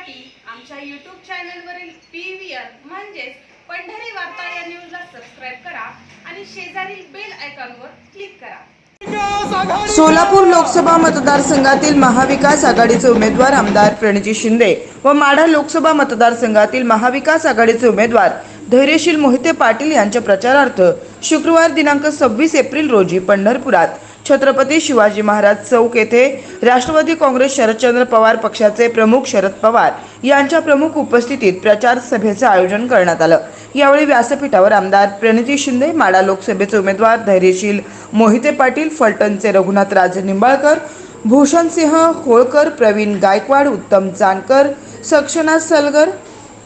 पाहण्यासाठी आमच्या यूट्यूब चॅनलवरील पी व्ही आर म्हणजेच पंढरी वार्ता या न्यूजला सबस्क्राईब करा आणि शेजारील बेल आयकॉनवर क्लिक करा. सोलापूर लोकसभा मतदारसंघातील महाविकास आघाडीचे उमेदवार आमदार प्रणजी शिंदे व माढा लोकसभा मतदारसंघातील महाविकास आघाडीचे उमेदवार धैर्यशील मोहिते पाटील यांच्या प्रचारार्थ शुक्रवार दिनांक सव्वीस एप्रिल रोजी पंढरपुरात छत्रपती शिवाजी महाराज चौक येथे राष्ट्रवादी काँग्रेस शरदचंद्र पवार पक्षाचे प्रमुख शरद पवार यांच्या प्रमुख उपस्थितीत प्रचार सभेचं आयोजन करण्यात आलं. यावेळी व्यासपीठावर आमदार प्रणिती शिंदे माडा लोकसभेचे उमेदवार धैर्यशील मोहिते पाटील फलटणचे रघुनाथ राजे निंबाळकर भूषणसिंह होळकर प्रवीण गायकवाड उत्तम जानकर सक्षनाथ सलगर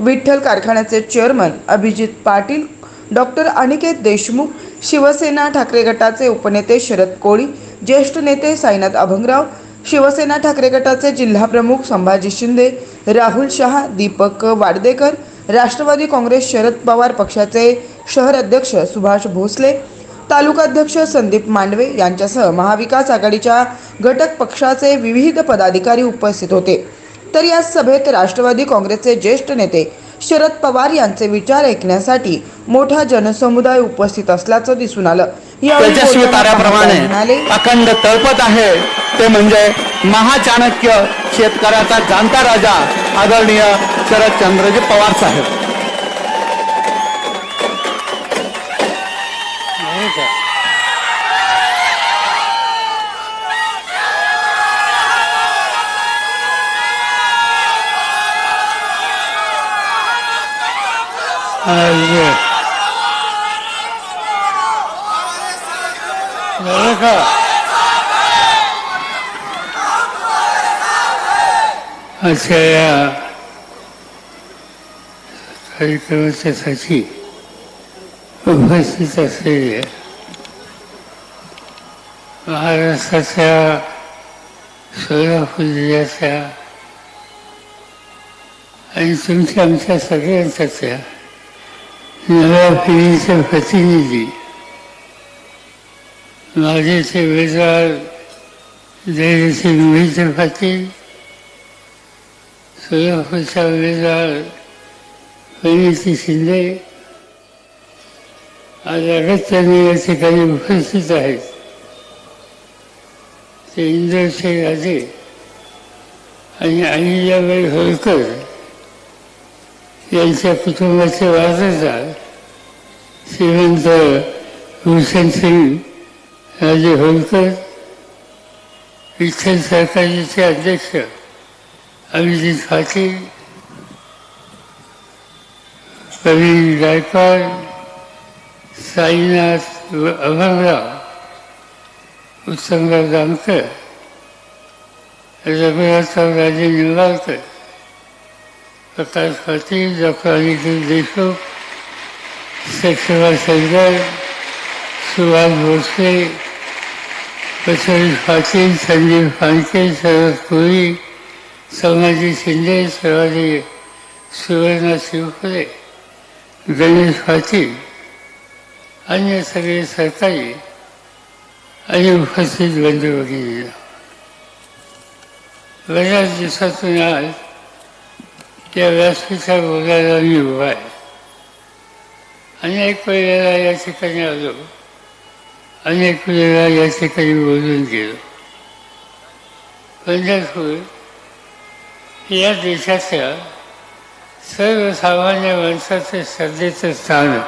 विठ्ठल कारखान्याचे चेअरमन अभिजित पाटील डॉक्टर अनिकेत देशमुख शिवसेना ठाकरे गटाचे उपनेते शरद कोळी ज्येष्ठ नेते साईनाथ अभंगराव शिवसेना ठाकरे गटाचे जिल्हाप्रमुख संभाजी शिंदे राहुल शहा दीपक वाडदेकर राष्ट्रवादी काँग्रेस शरद पवार पक्षाचे शहर अध्यक्ष सुभाष भोसले तालुकाध्यक्ष संदीप मांडवे यांच्यासह महाविकास आघाडीच्या घटक पक्षाचे विविध पदाधिकारी उपस्थित होते. तर या सभेत राष्ट्रवादी काँग्रेसचे ज्येष्ठ नेते शरद पवार यांचे विचार ऐकण्यासाठी मोठा जनसमुदाय उपस्थित असल्याचं दिसून आलं. यावेळी तेजस्वी ताऱ्याप्रमाणे अखंड तळपत आहे. ते म्हणजे महाचाणक्य शेतकऱ्याचा जाणता राजा आदरणीय शरदचंद्रजी पवार साहेब. का आजच्या या कार्यक्रमाच्या साठी उपस्थित असलेल्या महाराष्ट्राच्या सोलापूर जिल्ह्याच्या आणि तुमच्या आमच्या सगळ्यांच्याच या नव्या पिढीचे प्रतिनिधी माझेचे उमेदवार धैर्यसिंग मोहिते पाटील सोलापूरचा उमेदवार प्रणिती शिंदे. आज अगत्याने या ठिकाणी उपस्थित आहेत. ते इंद्रशे राजे आणि अहिल्याबाई होळकर. यांच्या कुटुंबाचे वारसदार श्रीमंत भूषण सिंग राजे होळकर विठ्ठल सहकारीचे अध्यक्ष अभिजित पाटील प्रवीण गायकवाड साईनाथ अभंगराव उत्तमराव जामकर रघुनाथराव राजे निंबाळकर प्रकाश पाटील डॉक्टर अनिकेत देशमुख सक्षमा शंकर सुभाष भोसले प्रचलित पाटील संदीप फानके शरद कोळी संभाजी शिंदे सर्वाजी सुवर्णा शिवखरे गणेश पाटील अन्य सगळे सरकारी आणि उपस्थित बंधू भगिनी बऱ्याच दिवसातून आज त्या व्यासपीठात बोलायला मी उभा आहे अनेक वेळेला या ठिकाणी आलो अनेक वेळेला या ठिकाणी बोलून गेलो पंढरपूर या देशाच्या सर्वसामान्य माणसाचं श्रद्धेचं स्थान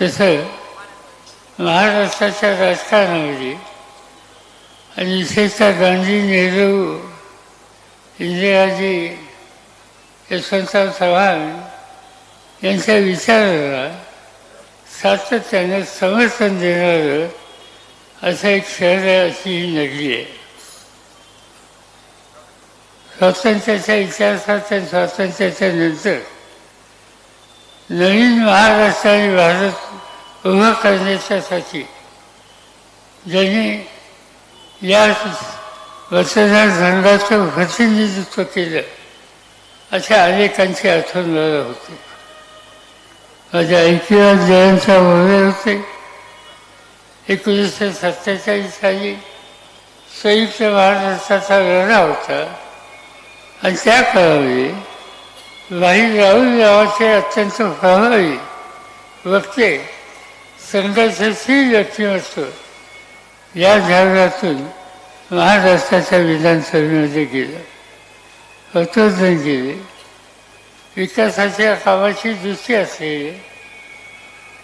तसं महाराष्ट्राच्या राजकारणामध्ये आणि विशेषतः गांधी नेहरू इंदिराजी यशवंतराव चव्हाण यांच्या विचाराला सातत्यानं समर्थन देणारं असं एक शहर आहे अशी ही नगरी आहे. स्वातंत्र्याच्या इतिहासात आणि स्वातंत्र्याच्या नंतर नवीन महाराष्ट्र आणि भारत उभा करण्याच्यासाठी ज्यांनी या मतदार संघाचं प्रतिनिधित्व केलं अशा अनेकांची आठवण मला होती. माझ्या ऐकिरा जयंतराव मोरे होते. एकोणीसशे सत्तेचाळीस साली संयुक्त महाराष्ट्राचा लढा होता. आणि त्या काळामध्ये भाई राहुल नावाचे अत्यंत प्रभावी वक्ते संघर्षशील व्यक्तिमत्व या भागातून महाराष्ट्राच्या विधानसभेमध्ये गेलं. हतोदन केले म्हणजे विकासाच्या कामाची दृष्टी असलेले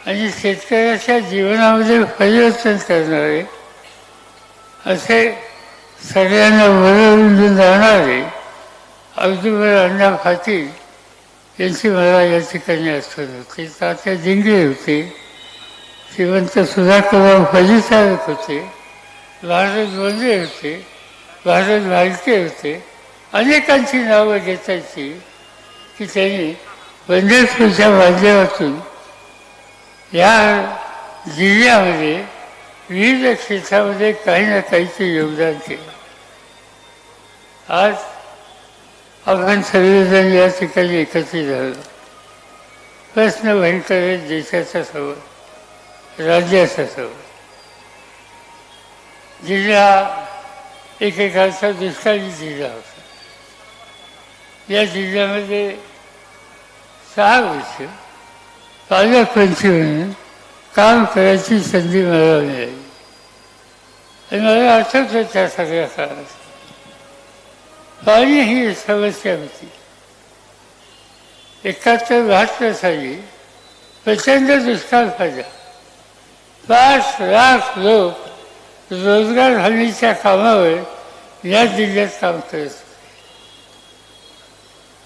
आणि शेतकऱ्याच्या जीवनामध्ये परिवर्तन करणारे असे सगळ्यांना वरवून जाणारे अगदीवर अण्णा पाटील यांची मला या ठिकाणी आठवण होते. तात्या जिंगळे होते श्रीमंत सुधाकरराव फलितारक होते. भारत वंदे होते भारत भालके होते. अनेकांची नावं घेतायची की त्यांनी पंढरपूरच्या माध्यमातून या जिल्ह्यामध्ये विविध क्षेत्रामध्ये काही ना काहीचे योगदान केलं. आज आपण सर्वजण या ठिकाणी एकत्रित झालो प्रश्न भयंकर देशाचा समोर राज्याचा समोर जिल्हा एकेकाचा दुष्काळी जिल्हा होता या जिल्ह्यामध्ये सहा वर्ष पालकमंत्री म्हणून काम करायची संधी मला मिळाली आणि मला आठवतं त्या सगळ्या काळात पाणी ही समस्या होती एकाहत्तर बहात्तर साली प्रचंड दुष्काळ पाहिजे पाच लाख लोक रोजगार हमीच्या कामावर या जिल्ह्यात काम करत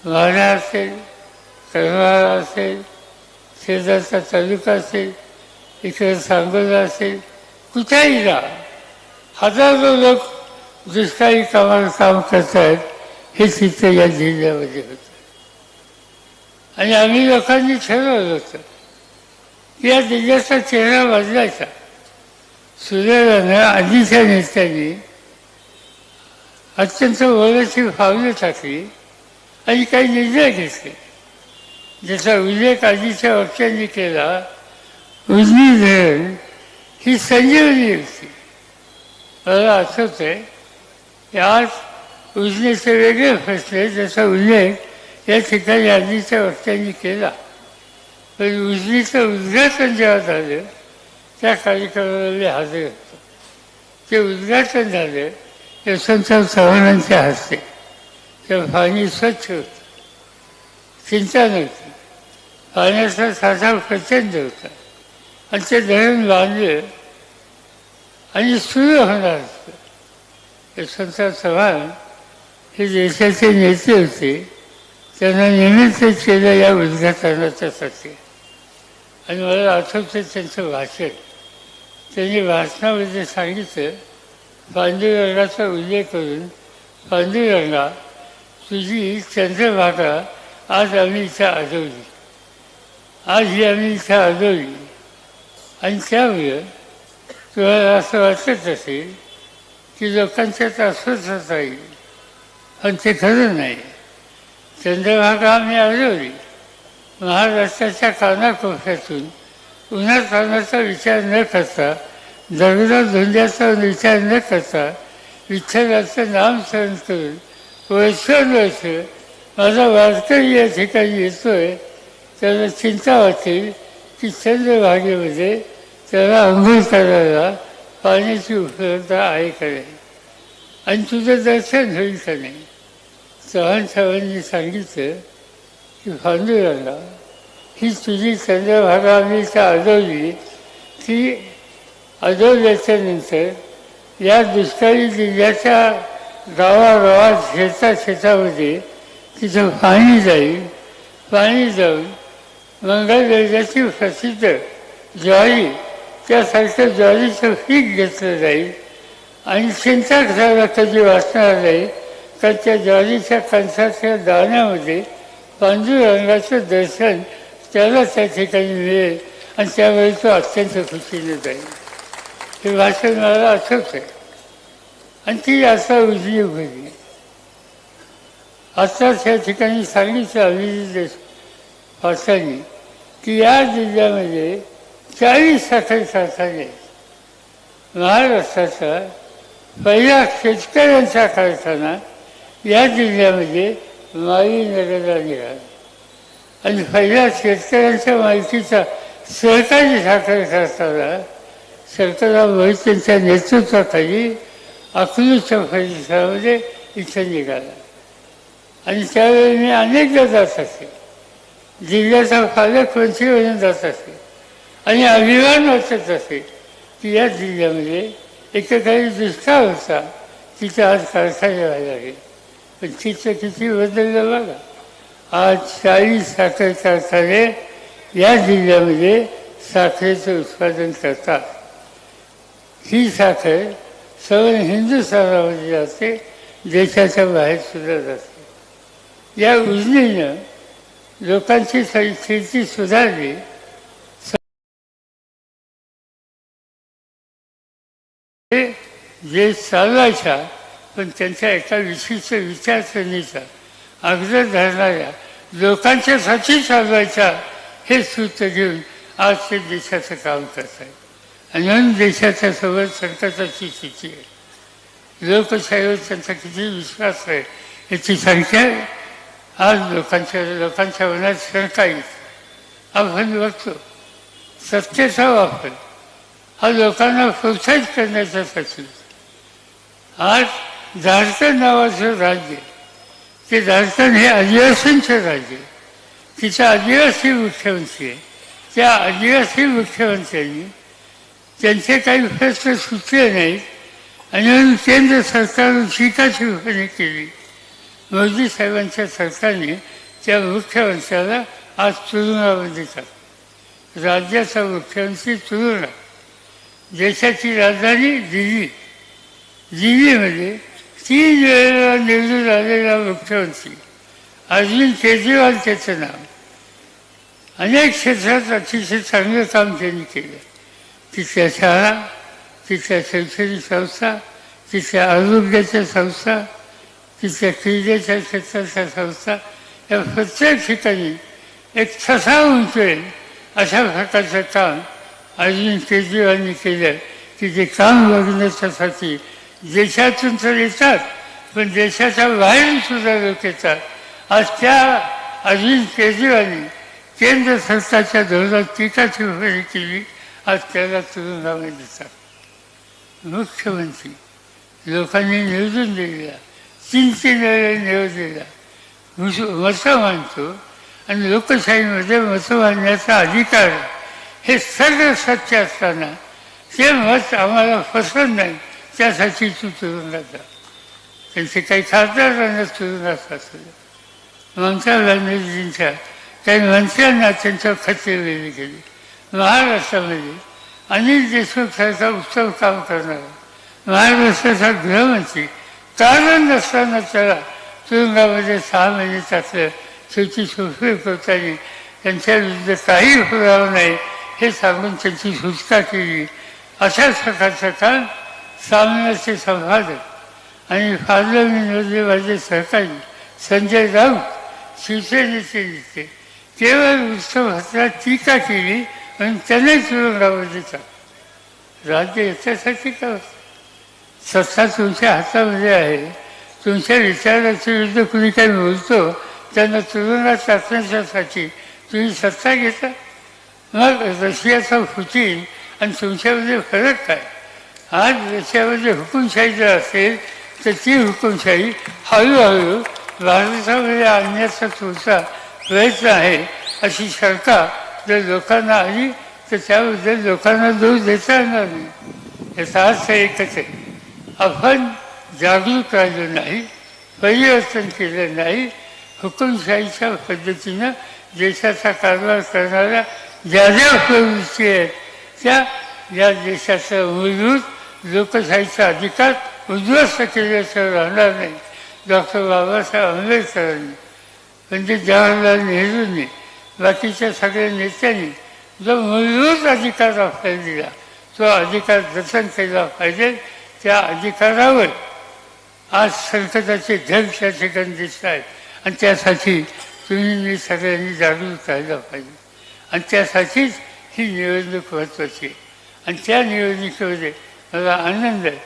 वाहना असेल करमाळा असेल शेजारचा तालुका असेल इकडे सांगोला असेल कुठेही जा. हजारो लोक दुष्काळी कामावर काम करतायत हे चित्र या जिल्ह्यामध्ये होतं. आणि आम्ही लोकांनी ठरवलं होतं. की या जिल्ह्याचा चेहरा बदलायचा. सुदैवानं आधीच्या नेत्यांनी अत्यंत वरची पावलं टाकली आणि काही निर्णय घेतले. ज्याचा उल्लेख आधीच्या वक्त्यांनी केला उजनी धरण ही संजीवनी होती. मला आठवत आहे की आज उजनीचे वेगळे फसले ज्याचा उल्लेख या ठिकाणी आधीच्या वक्त्यांनी केला. पण उजनीचं उद्घाटन जेव्हा झालं त्या कार्यक्रमामध्ये हजर होतो. ते उद्घाटन झालं यशवंतराव चव्हाणांच्या हस्ते. तेव्हा पाणी स्वच्छ होतं. चिंता नव्हती पाण्याचा साठा प्रचंड होता. आणि ते धरण बांधलं आणि सुरू होणार असतं यशवंतराव चव्हाण हे देशाचे नेते होते. त्यांना निमित्त केलं या उद्घाटनाच्यासाठी आणि मला आठवतं त्यांचं भाषण. त्यांनी भाषणामध्ये सांगितलं पांडुरंगाचा उल्लेख करून पांडुरंगा तुझी चंद्रभागा आज आम्ही इथं आजवली आज ही आम्ही इथं आजवली आणि त्यामुळं तुम्हाला असं वाटत असेल की लोकांच्यात अस्वस्थता येईल पण ते खरं नाही. चंद्रभागा आम्ही आजवली महाराष्ट्राच्या कानाकोपऱ्यातून उन्हा तानाचा विचार न करता दगडा धुंद्याचा विचार न करता विठ्ठलाचं नाम सहन करून वर्षानुवर्ष माझा वारकरी या ठिकाणी येतोय त्याला चिंता वाटेल की चंद्रभागेमध्ये त्याला अंघोळ करायला पाण्याची उपलब्धता आहे का नाही. आणि तुझं दर्शन होईल का नाही. चव्हाण साहेबांनी सांगितलं की पांडुरंगा ही तुझी चंद्रभागा आम्ही इथं आजवली ती आजवल्याच्यानंतर या दुष्काळी जिल्ह्याच्या गावागावात शेता शेतामध्ये तिथं पाणी जाईल. पाणी जाऊन मंगळवेल्याची प्रसिद्ध ज्वारी त्यासारखं ज्वारीचं पीक घेतलं जाईल. आणि चिंता करायला कधी वाचणार नाही तर त्या ज्वारीच्या कणसाच्या दाण्यामध्ये पांडुरंगाचं दर्शन त्याला त्या ठिकाणी मिळेल आणि त्यावेळी तो अत्यंत खुशीने जाईल हे भाषण मला असंच आहे आणि ती आता उजवी उघडली आता त्या ठिकाणी सांगितलं अभिजित देश की या जिल्ह्यामध्ये चाळीस साखर कारखाने महाराष्ट्राचा पहिला शेतकऱ्यांचा कारखाना या जिल्ह्यामध्ये माई नगरला निघाला आणि पहिल्या शेतकऱ्यांच्या माहितीचा सहकारी साखर कारखाना सरकारराव मोहित यांच्या नेतृत्वाखाली अकलूच्या परिसरामध्ये इथं निघाला. आणि त्यावेळी मी अनेकदा जात असे. जिल्ह्याचा पालक म्हणून जात असे. आणि अभिमान वाटत असे की या जिल्ह्यामध्ये एकेकाळी दुष्काळ होता. तिथे आज कारखाने व्हायला लागले. पण तिथं किती बदललं बघा. आज चाळीस साखर कारखाने या जिल्ह्यामध्ये साखरेचं उत्पादन करतात. ही साखर सर्व हिंदुस्थानामध्ये जाते देशाच्या बाहेर सुद्धा जाते. या उजनीनं लोकांची स्थिती सुधारली. जे चालवायच्या पण त्यांच्या एका विशिष्ट विचारसरणीचा अग्र धरणाऱ्या लोकांच्यासाठी चालवायचा हे सूत्र घेऊन आज ते देशाचं काम करत आहेत आणि म्हणून देशाच्या सोबत संकटाची स्थिती आहे. लोकशाहीवर त्यांचा किती विश्वास आहे याची संख्या आज लोकांच्या लोकांच्या मनात शंका येत आपण बघतो सत्तेचा वापर हा लोकांना प्रोत्साहित करण्याच्यासाठी आज झारखंड नावाचं राज्य ते राजस्थान हे आदिवासींचे राज्य तिचा आदिवासी मुख्यमंत्री आहे त्या आदिवासी मुख्यमंत्र्यांनी त्यांचे काही फैसले सुचले नाहीत आणि म्हणून केंद्र सरकारनं टीकाची केली. मोदी साहेबांच्या सरकारने त्या मुख्यमंत्र्याला आज तुरुंगामध्ये टाकलं राज्याचा मुख्यमंत्री तुरुंगात देशाची राजधानी दिल्ली. दिल्लीमध्ये तीन वेळेला निवडून आलेला मुख्यमंत्री अरविंद केजरीवाल त्याचं नाव. अनेक क्षेत्रात अतिशय चांगलं काम त्यांनी केलं. तिथल्या शाळा तिथल्या शैक्षणिक संस्था तिथल्या आरोग्याच्या संस्था तिथल्या क्रीडेच्या क्षेत्राच्या संस्था या प्रत्येक ठिकाणी एक ठसा उंचवेल अशा प्रकारचं काम अरविंद केजरीवालनी केलं की जे काम बघण्याच्यासाठी देशातून तर येतात पण देशाच्या बाहेरून सुद्धा लोक येतात. आज त्या अरविंद केजरीवालनी केंद्र सरकारच्या धोरणात टीकाची भूमिका केली आज त्याला तुरुंगामध्ये देतात. मुख्यमंत्री लोकांनी निवडून दिलेला तीन तीन वेळेला निवडलेला मुस- मतं मानतो आणि लोकशाहीमध्ये मतं मांडण्याचा अधिकार हे सर्व सत्य असताना ते मत आम्हाला फसवत नाही. त्यासाठी तू तुरुंगात जा त्यांचे काही खासदार राहण्यात तुरुंगात असले ममता बॅनर्जींच्या काही मंत्र्यांना त्यांच्या खते वेगळी केली. महाराष्ट्रामध्ये अनिल देशमुख सारखा उत्तम काम करणारा महाराष्ट्राचा गृहमंत्री कारण नसताना त्याला तुरुंगामध्ये सहा महिने टाकलं त्याची सुटका करताना त्यांच्या विरुद्ध काही होणार नाही हे सांगून त्यांची सुटका केली. अशाच प्रकारचं काम सामन्याचे संपादक आणि फाजल विनोदे माझे सहकारी संजय राऊत शिवसेनेचे नेते. केवळ हातात टीका केली आणि त्याने तुरुंगावर देतात राज्य याच्यासाठी का सत्ता तुमच्या हातामध्ये आहे. तुमच्या विचाराच्या विरुद्ध कुणी काही बोलतो त्यांना तुरुंगात टाकण्याच्यासाठी तुम्ही सत्ता घेता? मग रशियाचा फुटील आणि तुमच्यामध्ये फरक काय? आज रशियामध्ये हुकुमशाही जर असेल तर ती हुकुमशाही हळूहळू भारतामध्ये आणण्याचा तुमचा प्रयत्न आहे अशी शंका जर लोकांना आली तर त्याबद्दल लोकांना दोष देता येणार नाही. याचा अर्थ एकच आहे. आपण जागरूक राहिलो नाही परिवर्तन केलं नाही हुकुमशाहीच्या पद्धतीनं देशाचा कारभार करणाऱ्या ज्या ज्या प्रवृत्ती आहेत त्या या देशाचं मूलभूत लोकशाहीचा अधिकार उद्ध्वस्त केल्याशिवाय राहणार नाही. डॉक्टर बाबासाहेब आंबेडकरांनी पंडित जवाहरलाल नेहरूंनी बाकीच्या सगळ्या नेत्यांनी जो मूलभूत अधिकार आपल्याला दिला तो अधिकार जतन केला पाहिजे. त्या अधिकारावर आज संकटाचे ढग त्या ठिकाणी दिसत आहेत. आणि त्यासाठी तुम्ही मी सगळ्यांनी जागरूक करायला पाहिजे. आणि त्यासाठीच ही निवडणूक महत्त्वाची आहे. आणि त्या निवडणुकीमध्ये मला आनंद आहे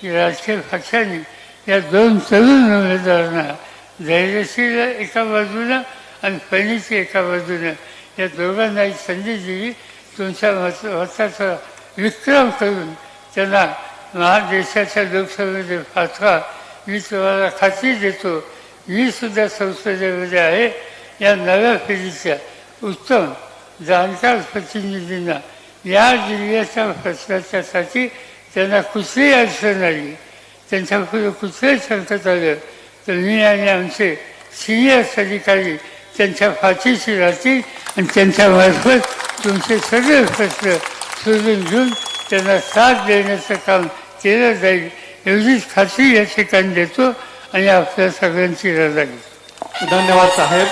की राजकीय पक्षांनी या दोन तरुण उमेदवारांना धैर्यशील एका बाजूनं आणि फणीची एका बाजूनं या दोघांना एक संधी दिली तुमच्या मत मताचा विक्रम करून त्यांना महादेशाच्या लोकसभेमध्ये पाठवा मी तुम्हाला खात्री देतो मी सुद्धा संसदेमध्ये आहे या नव्या पिढीच्या उत्तम जाणकार प्रतिनिधींना या जिल्ह्याच्या प्रश्नाच्यासाठी त्यांना कुठलीही अडचण आली त्यांच्याकडे कुठलंही संकट आलं तर मी आणि आमचे सिनियर्स अधिकारी त्यांच्या पाठीशी राहतील आणि त्यांच्यामार्फत तुमचे सगळे प्रश्न शोधून घेऊन त्यांना साथ देण्याचं काम केलं जाईल. एवढीच खात्री या ठिकाणी देतो आणि आपल्या सगळ्यांची रजा घेतो धन्यवाद साहेब.